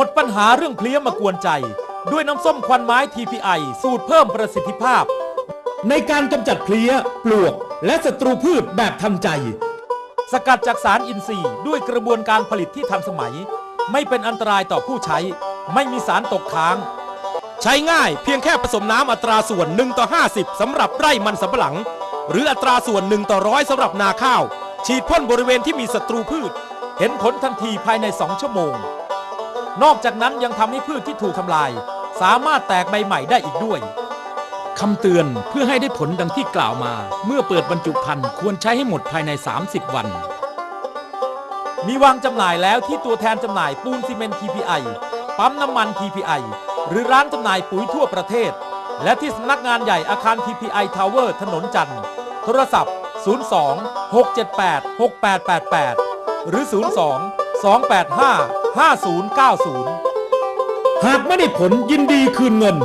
หมดปัญหาเรื่องเพลี้ยมากวนใจ ด้วยน้ำส้มควันไม้ TPI สูตรเพิ่มประสิทธิภาพ ในการกำจัดเพลี้ย ปลวก และศัตรูพืชแบบทันใจ สกัดจากสารอินทรีย์ ด้วยกระบวนการผลิตที่ทันสมัย ไม่เป็นอันตรายต่อผู้ใช้ ไม่มีสารตกค้าง ใช้ง่ายเพียงแค่ผสมน้ำอัตราส่วน 1 ต่อ 50สำหรับไร่มันสำปะหลัง หรืออัตราส่วน 1 ต่อร้อยสำหรับนาข้าว ฉีดพ่นบริเวณที่มีศัตรูพืช เห็นผลทันทีภายใน 2 ชั่วโมง นอกจากนั้นยังทำให้พืชที่ถูกทำลาย สามารถแตกใบใหม่ได้อีกด้วยคำเตือนเพื่อให้ได้ผลดังที่กล่าวมา เมื่อเปิดบรรจุภัณฑ์ควรใช้ให้หมดภายใน 30 วัน มีวางจำหน่ายแล้วที่ตัวแทนจำหน่ายปูนซีเมนต์ TPI ปั๊มน้ำมัน TPI หรือร้านจำหน่ายปุ๋ยทั่วประเทศ และที่สำนักงานใหญ่อาคาร TPI Tower ถนนจันทร์โทรศัพท์ 02 678 6888 หรือ 02 285 5090 หากไม่ได้ผลยินดีคืนเงิน